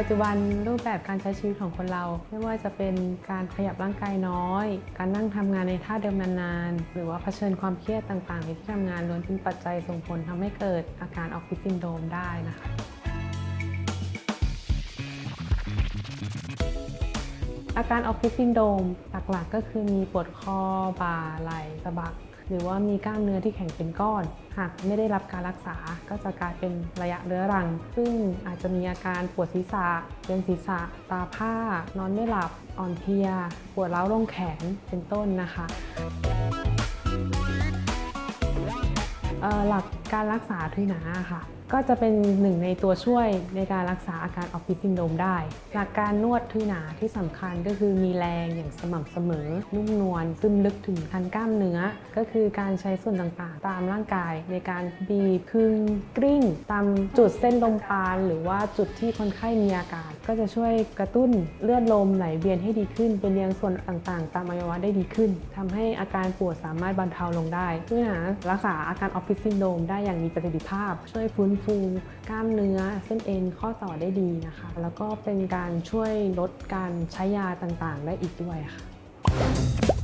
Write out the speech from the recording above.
ปัจจุบันรูปแบบการใช้ชีวิตของคนเรา ไม่ว่าจะเป็นการขยับร่างกายน้อย การนั่งทำงานในท่าเดิมนานๆ หรือว่าเผชิญความเครียดต่างๆในที่ทำงานล้วนเป็นปัจจัยส่งผลทำให้เกิดอาการออฟฟิศซินโดรมได้นะคะอาการออฟฟิศซินโดมหลักๆ ก็คือมีปวดคอบ่าไหล่สะบัก หรือว่ามีกล้ามเนื้อที่แข็งเป็นก้อน หากไม่ได้รับการรักษาก็จะกลายเป็นระยะเรื้อรัง ซึ่งอาจจะมีอาการปวดศีรษะเวียนศีรษะ ตาผ้า นอนไม่หลับ อ่อนเพลีย ปวดร้าวลงแขนเป็นต้นนะคะหลักการรักษาทุยหนาค่ะก็จะเป็นหนึ่งในตัวช่วยในการรักษาอาการออฟฟิศซินโดมได้ หลักการนวดทุยหนาที่สำคัญก็คือมีแรงอย่างสม่ำเสมอ นุ่มนวลซึมลึกถึงทันกล้ามเนื้อ ก็คือการใช้ส่วนต่างๆ ตามร่างกายในการบีบคึงกริ้ง ตามจุดเส้นลมปาน หรือว่าจุดที่คนไข้มีอาการ ก็จะช่วยกระตุ้นเลือดลมไหลเวียนให้ดีขึ้น เป็นเลี้ยงส่วนต่างๆ ตามอวัยวะได้ดีขึ้นทำให้อาการปวดสามารถบรรเทาลงได้เพื่อหารักษาอาการออฟฟิศซินโดมได้อย่างมีประสิทธิภาพ ช่วยฟื้นฟูกล้ามเนื้อเส้นเอ็นข้อต่อได้ดีนะคะ แล้วก็เป็นการช่วยลดการใช้ยาต่างๆ ได้อีกด้วยค่ะ